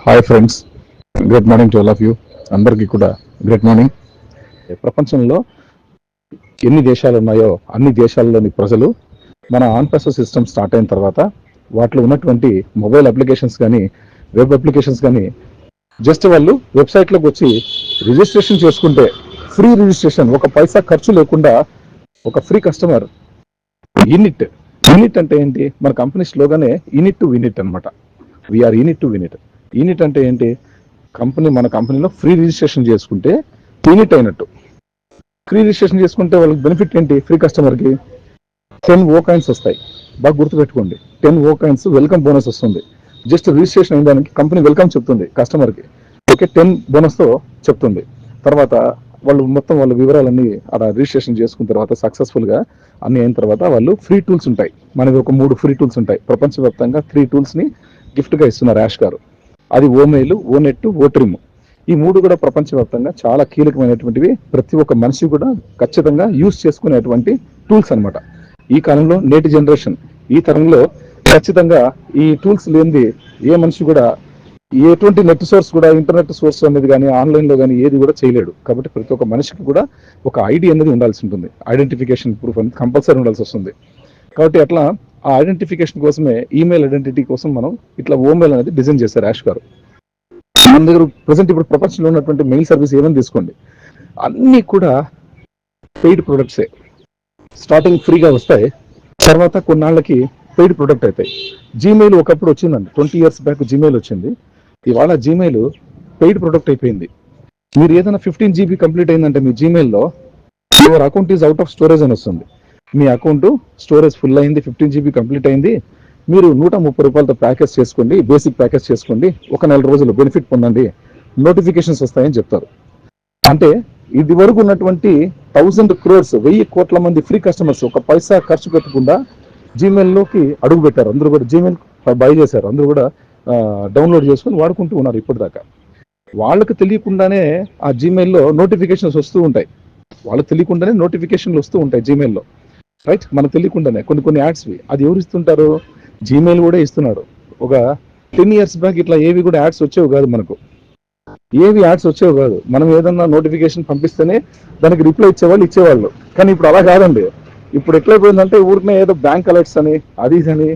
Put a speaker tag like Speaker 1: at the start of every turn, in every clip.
Speaker 1: Hi friends good morning to all of you అందరికీ కూడా good morning ప్రపంచంలో ఎన్ని దేశాలు ఉన్నాయో అన్ని దేశాల్లోని ప్రజలు మన ఆన్పాసో సిస్టమ్ స్టార్ట్ అయిన తర్వాత వాటిలో ఉన్నటువంటి మొబైల్ అప్లికేషన్స్ కానీ వెబ్ అప్లికేషన్స్ కానీ జస్ట్ వాళ్ళు వెబ్సైట్లోకి వచ్చి రిజిస్ట్రేషన్ చేసుకుంటే ఫ్రీ రిజిస్ట్రేషన్ ఒక పైసా ఖర్చు లేకుండా ఒక ఫ్రీ కస్టమర్ యూనిట్ యూనిట్ అంటే ఏంటి? మన కంపెనీ స్లోగానే యూనిట్ టు వినిట్ అనమాట వీఆర్ యూనిట్ టు వినిట్ యూనిట్ అంటే ఏంటి? కంపెనీ మన కంపెనీలో ఫ్రీ రిజిస్ట్రేషన్ చేసుకుంటే యూనిట్ అయినట్టు. ఫ్రీ రిజిస్ట్రేషన్ చేసుకుంటే వాళ్ళకి బెనిఫిట్ ఏంటి? ఫ్రీ కస్టమర్కి టెన్ ఓ కాయిన్స్ వస్తాయి. బాగా గుర్తుపెట్టుకోండి. Ten O coins welcome bonus వస్తుంది. జస్ట్ రిజిస్ట్రేషన్ అయిన దానికి కంపెనీ వెల్కమ్ చెప్తుంది కస్టమర్కి ఓకే టెన్ బోనస్తో చెప్తుంది. తర్వాత వాళ్ళు మొత్తం వాళ్ళ వివరాలన్నీ అలా రిజిస్ట్రేషన్ చేసుకున్న తర్వాత సక్సెస్ఫుల్గా అన్ని అయిన తర్వాత వాళ్ళు ఫ్రీ టూల్స్ ఉంటాయి. మనకి ఒక మూడు ఫ్రీ టూల్స్ ఉంటాయి. ప్రపంచవ్యాప్తంగా త్రీ టూల్స్ని గిఫ్ట్గా ఇస్తున్నారు యాష్ గారు. అది ఓమెయిల్ ఓనెట్ ఓ ట్రిమ్ ఈ మూడు కూడా ప్రపంచవ్యాప్తంగా చాలా కీలకమైనటువంటివి. ప్రతి ఒక్క మనిషి కూడా ఖచ్చితంగా యూస్ చేసుకునేటువంటి టూల్స్ అనమాట ఈ కాలంలో నేటి జనరేషన్ ఈ తరంలో ఖచ్చితంగా ఈ టూల్స్ లేనిది ఏ మనిషి కూడా ఎటువంటి నెట్ సోర్స్ కూడా ఇంటర్నెట్ సోర్స్ అనేది కానీ ఆన్లైన్లో కానీ ఏది కూడా చేయలేడు. కాబట్టి ప్రతి ఒక్క మనిషికి కూడా ఒక ఐడి అనేది ఉండాల్సి ఉంటుంది. ఐడెంటిఫికేషన్ ప్రూఫ్ అనేది కంపల్సరీ ఉండాల్సి వస్తుంది. కాబట్టి అట్లా ఆ ఐడెంటిఫికేషన్ కోసమే ఈమెయిల్ ఐడెంటిటీ కోసం మనం ఇట్లా ఓమెయిల్ అనేది డిజైన్ చేశారు యాష్ గారు. మన దగ్గర ప్రజెంట్ ఇప్పుడు ప్రపంచంలో ఉన్నటువంటి మెయిల్ సర్వీస్ ఏమైనా తీసుకోండి? అన్నీ కూడా పెయిడ్ ప్రొడక్ట్సే స్టార్టింగ్ ఫ్రీగా వస్తాయి. తర్వాత కొన్నాళ్ళకి పెయిడ్ ప్రొడక్ట్ అవుతాయి జీమెయిల్ ఒకప్పుడు వచ్చిందండి. ట్వంటీ ఇయర్స్ బ్యాక్ జీమెయిల్ వచ్చింది. ఇవాళ జీమెయిల్ పెయిడ్ ప్రొడక్ట్ అయిపోయింది. మీరు ఏదైనా ఫిఫ్టీన్ జీబీ కంప్లీట్ అయిందంటే మీ జీమెయిల్లో your account is out of storage అని వస్తుంది. మీ అకౌంట్ స్టోరేజ్ ఫుల్ అయింది ఫిఫ్టీన్ జీబీ కంప్లీట్ అయింది. మీరు నూట ముప్పై రూపాయలతో ప్యాకేజ్ చేసుకోండి బేసిక్ ప్యాకేజ్ చేసుకోండి. ఒక నెల రోజులు బెనిఫిట్ పొందండి. నోటిఫికేషన్స్ వస్తాయని చెప్తారు. అంటే ఇది వరకు ఉన్నటువంటి థౌజండ్ క్రోర్స్ వెయ్యి కోట్ల మంది ఫ్రీ కస్టమర్స్ ఒక పైసా ఖర్చు పెట్టకుండా జీమెయిల్లోకి అడుగు పెట్టారు. అందరూ కూడా జీమెయిల్ బై చేశారు. అందరూ కూడా డౌన్లోడ్ చేసుకొని వాడుకుంటూ ఉన్నారు ఇప్పటిదాకా. వాళ్ళకి తెలియకుండానే ఆ జీమెయిల్లో నోటిఫికేషన్స్ వస్తూ ఉంటాయి. వాళ్ళకి తెలియకుండానే నోటిఫికేషన్లు వస్తూ ఉంటాయి జీమెయిల్లో రైట్ మనకు తెలియకుండానే. కొన్ని కొన్ని యాడ్స్వి అది ఎవరు ఇస్తుంటారు? జీమెయిల్ కూడా ఇస్తున్నారు ఒక టెన్ ఇయర్స్ బ్యాక్ ఇట్లా ఏవి కూడా యాడ్స్ వచ్చేవి కాదు మనకు. ఏవి యాడ్స్ వచ్చేవి కాదు. మనం ఏదన్నా నోటిఫికేషన్ పంపిస్తేనే దానికి రిప్లై ఇచ్చేవాళ్ళు ఇచ్చేవాళ్ళు. కానీ ఇప్పుడు అలా కాదండి. ఇప్పుడు ఎట్లయిపోయిందంటే ఊరికనే ఏదో బ్యాంక్ అలర్ట్స్ అని అది అని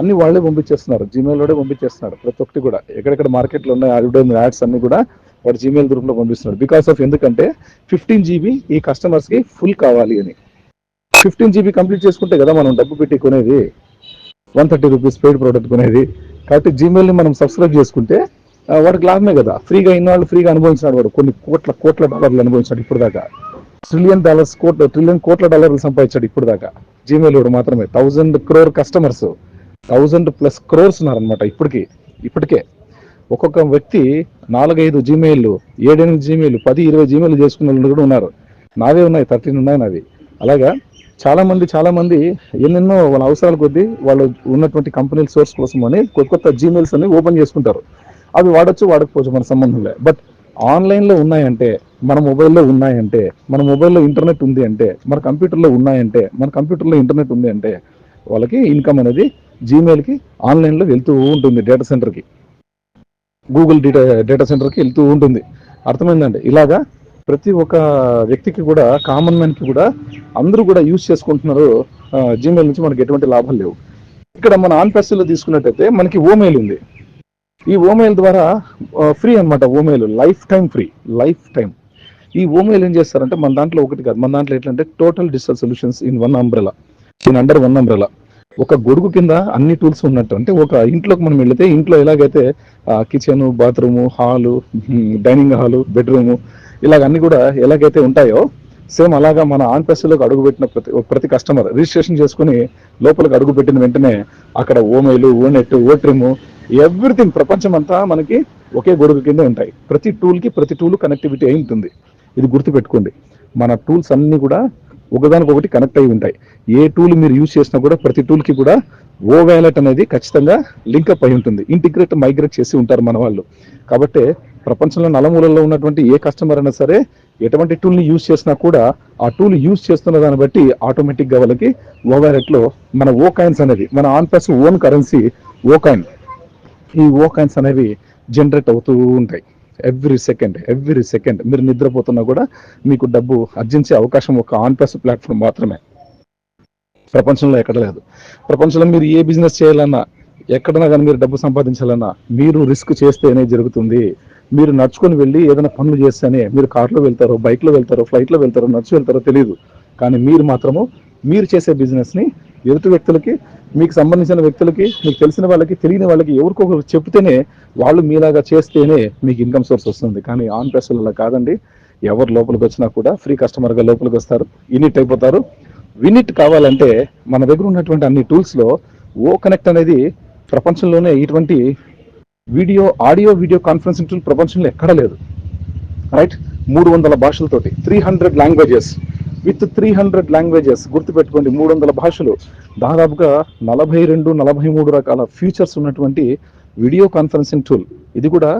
Speaker 1: అన్ని వాళ్ళే పంపించేస్తున్నారు. జీమెయిల్లోనే పంపించేస్తున్నారు. ప్రతి ఒక్కటి కూడా. ఎక్కడెక్కడ మార్కెట్లో ఉన్న అడ్వర్టైజ్మెంట్ యాడ్స్ అన్ని కూడా వాడు జీమెయిల్ గ్రూప్లో పంపిస్తున్నారు బికాస్ ఆఫ్ ఎందుకంటే ఫిఫ్టీన్ జీబీ ఈ కస్టమర్స్కి ఫుల్ కావాలి అని. ఫిఫ్టీన్ జీబీ కంప్లీట్ చేసుకుంటే కదా మనం డబ్బు పెట్టి కొనేది. One thirty rupees paid product కొనేది. కాబట్టి జీమెయిల్ని మనం సబ్స్క్రైబ్ చేసుకుంటే వాడికి లాభమే కదా. ఫ్రీగా ఇన్నాళ్ళు ఫ్రీగా అనుభవించినాడు వాడు. కొన్ని కోట్ల కోట్ల డాలర్లు అనుభవించాడు ఇప్పుడు దాకా ట్రిలియన్ డాలర్స్ కోట్ల ట్రిలియన్ కోట్ల డాలర్లు సంపాదించాడు ఇప్పుడు దాకా జీమెయిల్ వాడు మాత్రమే. Thousand crore customers thousand plus crores ఉన్నారనమాట ఇప్పటికి. ఇప్పటికే. ఒక్కొక్క వ్యక్తి నాలుగైదు జీమెయిల్ ఏడెనిమిది జీమెయిల్ పది ఇరవై జీమెయిల్ చేసుకున్న వాళ్ళు కూడా ఉన్నారు. నావే ఉన్నాయి థర్టీన్ ఉన్నాయి నావి. అలాగా చాలా మంది చాలా మంది ఎన్నెన్నో వాళ్ళ అవసరాల కొద్దీ వాళ్ళు ఉన్నటువంటి కంపెనీల సోర్స్ కోసం అని కొత్త కొత్త జీమెయిల్స్ అన్ని ఓపెన్ చేసుకుంటారు. అవి వాడచ్చు వాడకపోవచ్చు మన సంబంధం లే బట్ ఆన్లైన్లో ఉన్నాయంటే మన మొబైల్లో ఉన్నాయంటే మన మొబైల్లో ఇంటర్నెట్ ఉంది అంటే మన కంప్యూటర్లో ఉన్నాయంటే మన కంప్యూటర్లో ఇంటర్నెట్ ఉంది అంటే వాళ్ళకి ఇన్కమ్ అనేది జీమెయిల్కి ఆన్లైన్లో వెళ్తూ ఉంటుంది డేటా సెంటర్కి గూగుల్ డేటా డేటా సెంటర్కి వెళ్తూ ఉంటుంది. అర్థమైందండి? ఇలాగా ప్రతి ఒక్క వ్యక్తికి కూడా కామన్ మ్యాన్కి కూడా అందరూ కూడా యూజ్ చేసుకుంటున్నారు జీమెయిల్ నుంచి మనకి ఎటువంటి లాభాలు లేవు. ఇక్కడ మన ఆన్లో తీసుకున్నట్టయితే మనకి ఓమెయిల్ ఉంది. ఈ ఓమెయిల్ ద్వారా ఫ్రీ అన్నమాట Omail life time free life time ఈ ఓమెయిల్ ఏం చేస్తారంటే మన దాంట్లో ఒకటి కాదు మన దాంట్లో ఎట్లంటే total digital solutions in one umbrella in under one umbrella ఒక గొడుగు కింద అన్ని టూల్స్ ఉన్నట్టు. అంటే ఒక ఇంట్లోకి మనం వెళితే ఇంట్లో ఎలాగైతే kitchen bathroom hall dining hall bedroom ఇలాగ అన్ని కూడా ఎలాగైతే ఉంటాయో సేమ్ అలాగా మన ఆన్లోకి అడుగు పెట్టిన ప్రతి ప్రతి కస్టమర్ రిజిస్ట్రేషన్ చేసుకుని లోపలికి అడుగు పెట్టిన వెంటనే అక్కడ ఓమెయిల్ ఓనెట్ ఓట్రిమ్ ఎవ్రీథింగ్ ప్రపంచం అంతా మనకి ఒకే గొడుగు కింద ఉంటాయి. ప్రతి టూల్కి ప్రతి టూల్ కనెక్టివిటీ అయి ఉంటుంది. ఇది గుర్తుపెట్టుకోండి. మన టూల్స్ అన్నీ కూడా ఒకదానికొకటి కనెక్ట్ అయి ఉంటాయి. ఏ టూల్ మీరు యూజ్ చేసినా కూడా ప్రతి టూల్కి కూడా ఓ వ్యాలెట్ అనేది ఖచ్చితంగా లింక్అప్ అయి ఉంటుంది. ఇంటిగ్రేట్ మైగ్రేట్ చేసి ఉంటారు మన వాళ్ళు. కాబట్టి ప్రపంచంలో నలుమూలల్లో ఉన్నటువంటి ఏ కస్టమర్ అయినా సరే ఎటువంటి టూల్ని యూజ్ చేసినా కూడా ఆ టూల్ యూజ్ చేస్తున్న దాన్ని బట్టి ఆటోమేటిక్గా వాళ్ళకి ఓ వ్యాలెట్లో మన ఓ కాయిన్స్ అనేది మన on plus own currency O coin ఈ ఓ కాయిన్స్ అనేవి జనరేట్ అవుతూ ఉంటాయి. ఎవ్రీ సెకండ్ ఎవ్రీ సెకండ్ మీరు నిద్రపోతున్నా కూడా మీకు డబ్బు అర్జించే అవకాశం ఒక ఆన్ ప్లస్ ప్లాట్ఫామ్ మాత్రమే. ప్రపంచంలో ఎక్కడ లేదు. ప్రపంచంలో మీరు ఏ బిజినెస్ చేయాలన్నా ఎక్కడన్నా కానీ మీరు డబ్బు సంపాదించాలన్నా మీరు రిస్క్ చేస్తేనే జరుగుతుంది. మీరు నడుచుకొని వెళ్ళి ఏదైనా పనులు చేస్తేనే మీరు కార్లో వెళ్తారో బైక్లో వెళ్తారో ఫ్లైట్లో వెళ్తారో నడుచు వెళ్తారో తెలియదు కానీ మీరు మాత్రము మీరు చేసే బిజినెస్ని ఎదుటి వ్యక్తులకి మీకు సంబంధించిన వ్యక్తులకి మీకు తెలిసిన వాళ్ళకి తెలియని వాళ్ళకి ఎవరికొకరు చెప్తేనే వాళ్ళు మీలాగా చేస్తేనే మీకు ఇన్కమ్ సోర్స్ వస్తుంది. కానీ ఆన్ ప్రెస్లో అలా కాదండి. ఎవరు లోపలికి వచ్చినా కూడా ఫ్రీ కస్టమర్గా లోపలికి వస్తారు. యూనిట్ అయిపోతారు. వినిట్ కావాలంటే మన దగ్గర ఉన్నటువంటి అన్ని టూల్స్లో ఓ కనెక్ట్ అనేది ప్రపంచంలోనే ఇటువంటి video audio video conferencing tool ప్రపంచంలో ఎక్కడా లేదు. రైట్ మూడు వందల భాషలతోటి three hundred languages with three hundred languages గుర్తుపెట్టుకోండి మూడు వందల భాషలు. దాదాపుగా నలభై రెండు నలభై మూడు రకాల ఫీచర్స్ ఉన్నటువంటి వీడియో కాన్ఫరెన్సింగ్ టూల్ ఇది కూడా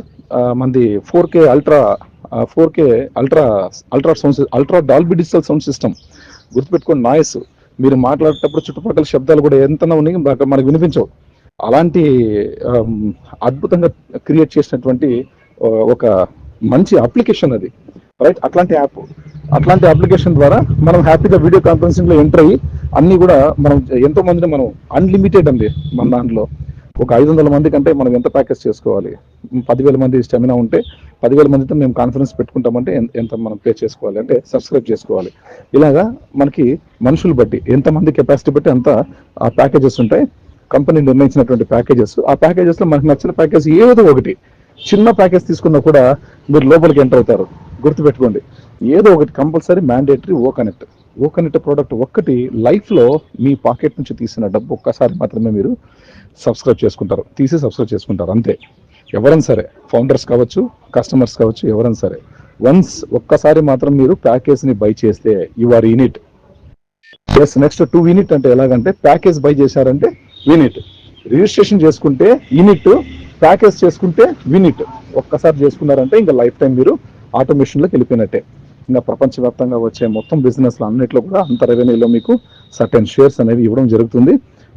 Speaker 1: మంది మనది four K ultra four K ultra ultra sound ultra Dolby digital sound system గుర్తుపెట్టుకోండి నాయస్ మీరు మాట్లాడేటప్పుడు చుట్టుపక్కల శబ్దాలు కూడా ఎంత ఉన్నాయి మనకు వినిపించవు. అలాంటి అద్భుతంగా క్రియేట్ చేసినటువంటి ఒక మంచి అప్లికేషన్ అది. రైట్ అట్లాంటి యాప్ అట్లాంటి అప్లికేషన్ ద్వారా మనం హ్యాపీగా వీడియో కాన్ఫరెన్సింగ్లో ఎంటర్ అయ్యి అన్ని కూడా మనం ఎంతో మందిని మనం అన్లిమిటెడ్ అండి మన దాంట్లో. ఒక ఐదు వందల మంది కంటే మనం ఎంత ప్యాకేజ్ చేసుకోవాలి? పదివేల మంది స్టెమినా ఉంటే పదివేల మందితో మేము కాన్ఫరెన్స్ పెట్టుకుంటామంటే ఎంత మనం పే చేసుకోవాలి? అంటే సబ్స్క్రైబ్ చేసుకోవాలి. ఇలాగా మనకి మనుషులు బట్టి ఎంతమంది కెపాసిటీ బట్టి అంత ఆ ప్యాకేజెస్ ఉంటాయి. కంపెనీ నిర్ణయించినటువంటి ప్యాకేజెస్ ఆ ప్యాకేజెస్లో మనకు నచ్చిన ప్యాకేజ్ ఏదో ఒకటి. చిన్న ప్యాకేజ్ తీసుకున్నా కూడా మీరు లోపలికి ఎంటర్ అవుతారు. గుర్తుపెట్టుకోండి. ఏదో ఒకటి compulsory mandatory O connect O connect product ఒక్కటి లైఫ్లో మీ పాకెట్ నుంచి తీసిన డబ్బు ఒక్కసారి మాత్రమే మీరు సబ్స్క్రైబ్ చేసుకుంటారు. తీసి సబ్స్క్రైబ్ చేసుకుంటారు అంతే. ఎవరైనా సరే ఫౌండర్స్ కావచ్చు కస్టమర్స్ కావచ్చు ఎవరైనా సరే వన్స్ ఒక్కసారి మాత్రం మీరు ప్యాకేజ్ని బై చేస్తే you are unit S next two unit అంటే ఎలాగంటే ప్యాకేజ్ బై చేశారంటే యూనిట్ రిజిస్ట్రేషన్ చేసుకుంటే యూనిట్ ప్యాకేజ్ చేసుకుంటే యూనిట్ ఒక్కసారి చేసుకున్నారంటే ఇంకా లైఫ్ టైం మీరు ఆటోమేషన్లోకి వెళ్ళిపోయినట్టే. ఇంకా ప్రపంచవ్యాప్తంగా వచ్చే మొత్తం బిజినెస్లు అన్నిట్లో కూడా అంత రెవెన్యూలో మీకు సర్టెన్ షేర్స్ అనేవి ఇవ్వడం జరుగుతుంది.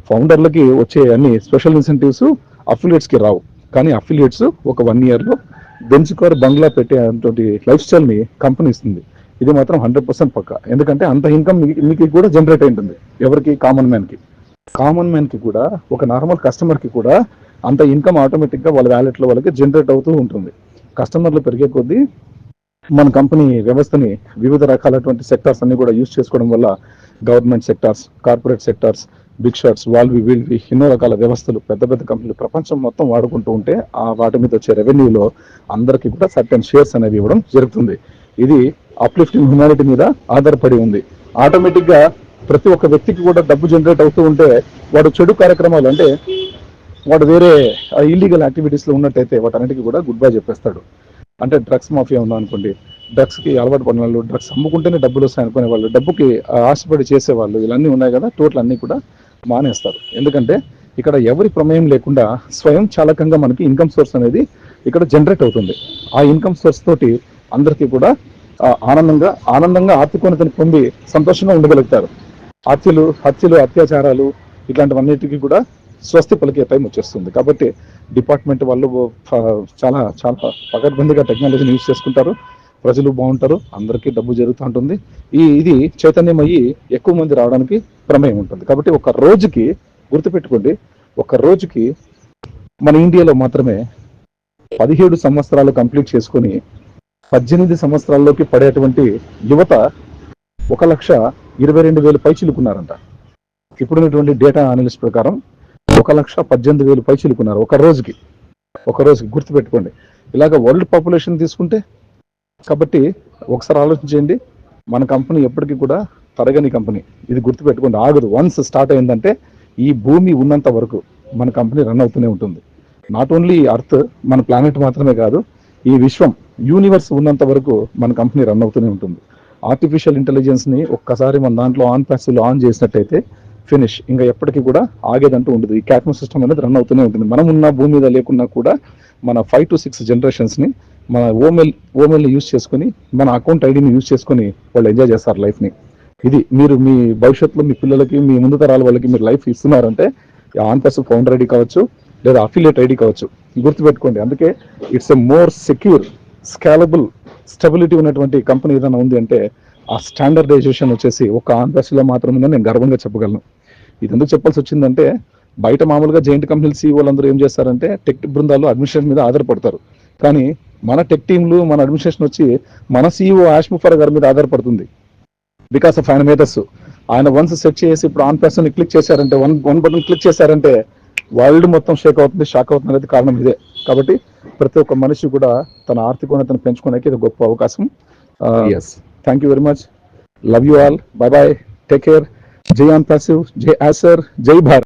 Speaker 1: ఫౌండర్లకి వచ్చే అన్ని స్పెషల్ ఇన్సెంటివ్స్ అఫిలియేట్స్కి రావు. కానీ అఫిలియేట్స్ ఒక వన్ ఇయర్లో లో కార్ బంగ్లా పెట్టే అటువంటి లైఫ్ స్టైల్ని కంపెనీ ఇస్తుంది. ఇది మాత్రం హండ్రెడ్ పర్సెంట్ పక్క. ఎందుకంటే అంత ఇన్కమ్ మీకు కూడా జనరేట్ అయింటుంది ఎవరికి? కామన్ మ్యాన్కి. కామన్ మ్యాన్కి కూడా ఒక నార్మల్ కస్టమర్కి కూడా అంత ఇన్కమ్ ఆటోమేటిక్గా వాళ్ళ వ్యాలెట్లో వాళ్ళకి జనరేట్ అవుతూ ఉంటుంది. కస్టమర్లు పెరిగే కొద్దీ మన కంపెనీ వ్యవస్థని వివిధ రకాలటువంటి సెక్టార్స్ అన్ని కూడా యూజ్ చేసుకోవడం వల్ల government sectors corporate sectors big shots వాళ్ళవి వీల్వి ఎన్నో రకాల వ్యవస్థలు పెద్ద పెద్ద కంపెనీలు ప్రపంచం మొత్తం వాడుకుంటూ ఉంటే ఆ వాటి మీద వచ్చే రెవెన్యూలో అందరికీ కూడా సర్టెన్ షేర్స్ అనేవి ఇవ్వడం జరుగుతుంది. ఇది అప్లిఫ్టింగ్ హ్యుమానిటీ మీద ఆధారపడి ఉంది. ఆటోమేటిక్గా ప్రతి ఒక్క వ్యక్తికి కూడా డబ్బు జనరేట్ అవుతూ ఉంటే వాడు చెడు కార్యక్రమాలు అంటే వాడు వేరే ఇల్లీగల్ యాక్టివిటీస్లో ఉన్నట్టయితే వాటన్నిటికీ కూడా గుడ్ బై చెప్పేస్తాడు. అంటే డ్రగ్స్ మాఫియా ఉందనుకోండి డ్రగ్స్కి అలవాటు పడిన వాళ్ళు డ్రగ్స్ అమ్ముకుంటేనే డబ్బులు వస్తాయి అనుకునే వాళ్ళు డబ్బుకి ఆశపడి చేసేవాళ్ళు ఇవన్నీ ఉన్నాయి కదా టోటల్ అన్ని కూడా మానేస్తారు. ఎందుకంటే ఇక్కడ ఎవరి ప్రమేయం లేకుండా స్వయం చాలకంగా మనకి ఇన్కమ్ సోర్స్ అనేది ఇక్కడ జనరేట్ అవుతుంది. ఆ ఇన్కమ్ సోర్స్ తోటి అందరికీ కూడా ఆనందంగా ఆనందంగా ఆర్థికోన్నతిని పొంది సంతోషంగా ఉండగలుగుతారు. హత్యలు హత్యలు అత్యాచారాలు ఇట్లాంటివన్నిటికీ కూడా స్వస్తి పలికే టైం వచ్చేస్తుంది. కాబట్టి డిపార్ట్మెంట్ వాళ్ళు చాలా చాలా పకడ్బందీగా టెక్నాలజీని యూజ్ చేసుకుంటారు. ప్రజలు బాగుంటారు. అందరికీ డబ్బు జరుగుతూ ఉంటుంది. ఈ ఇది చైతన్యం అయ్యి ఎక్కువ మంది రావడానికి ప్రమేయం ఉంటుంది. కాబట్టి ఒక రోజుకి గుర్తుపెట్టుకోండి ఒక రోజుకి మన ఇండియాలో మాత్రమే పదిహేడు సంవత్సరాలు కంప్లీట్ చేసుకొని పద్దెనిమిది సంవత్సరాల్లోకి పడేటువంటి యువత ఒక లక్ష ఇరవై రెండు వేలు పైచిలుకున్నారంట ఇప్పుడున్నటువంటి డేటా అనలిస్ట్ ప్రకారం ఒక లక్ష పద్దెనిమిది వేలు పైచిలుకున్నారు ఒక రోజుకి. ఒక రోజుకి గుర్తుపెట్టుకోండి. ఇలాగ వరల్డ్ పాపులేషన్ తీసుకుంటే కాబట్టి ఒకసారి ఆలోచించండి. మన కంపెనీ ఎప్పటికీ కూడా తరగని కంపెనీ. ఇది గుర్తుపెట్టుకోండి. ఆగదు. వన్స్ స్టార్ట్ అయిందంటే ఈ భూమి ఉన్నంత వరకు మన కంపెనీ రన్ అవుతూనే ఉంటుంది. నాట్ ఓన్లీ అర్త్ మన ప్లానెట్ మాత్రమే కాదు ఈ విశ్వం యూనివర్స్ ఉన్నంత వరకు మన కంపెనీ రన్ అవుతూనే ఉంటుంది. ఆర్టిఫిషియల్ ఇంటెలిజెన్స్ని ఒక్కసారి మన దాంట్లో ఆన్ ప్యాసివ్లో ఆన్ చేసినట్టయితే ఫినిష్ ఇంకా ఎప్పటికీ కూడా ఆగేదంటూ ఉండదు. ఈ క్యాట్మో సిస్టమ్ అనేది రన్ అవుతూనే ఉంటుంది. మనం ఉన్న భూమి మీద లేకున్నా కూడా మన ఫైవ్ టు సిక్స్ జనరేషన్స్ని మన ఓమెల్ ఓమెల్ని యూజ్ చేసుకొని మన అకౌంట్ ఐడిని యూజ్ చేసుకొని వాళ్ళు ఎంజాయ్ చేస్తారు లైఫ్ని ఇది మీరు మీ భవిష్యత్తులో మీ పిల్లలకి మీ ముందు తరాల వాళ్ళకి మీరు లైఫ్ ఇస్తున్నారంటే ఆన్ ఫౌండర్ ఐడి కావచ్చు లేదా అఫిలియేట్ ఐడి కావచ్చు గుర్తుపెట్టుకోండి. అందుకే it's a more secure scalable stability ఉన్నటువంటి కంపెనీ ఏదైనా ఉంది అంటే ఆ స్టాండర్డైజేషన్ వచ్చేసి ఒక ఆంధ్రప్రదేశ్లో మాత్రమే నేను గర్వంగా చెప్పగలను. ఇది ఎందుకు చెప్పాల్సి వచ్చిందంటే బయట మామూలుగా జైంట్ కంపెనీలు సీఈఓలు అందరూ ఏం చేస్తారంటే టెక్ బృందాలు అడ్మినిస్ట్రేషన్ మీద ఆధారపడతారు. కానీ మన టెక్ టీంలు మన అడ్మినిస్ట్రేషన్ వచ్చి మన సీఈఓ ఆష్ముఫర్ గారి మీద ఆధారపడుతుంది. బికాస్ ఆఫ్ ఆయన మేధస్సు ఆయన వన్స్ సెట్ చేసి ఇప్పుడు ఆన్ పర్సన్ క్లిక్ చేశారంటే వన్ వన్ బటన్ క్లిక్ చేశారంటే వరల్డ్ మొత్తం షేక్ అవుతుంది షాక్ అవుతుంది అనేది కారణం ఇదే. కాబట్టి ప్రతి ఒక్క మనిషి కూడా తన ఆర్థికోన్నతను పెంచుకోవడానికి ఇది గొప్ప అవకాశం. Thank you very much love you all bye bye take care जय आंतासेव जय आसर जय भारत।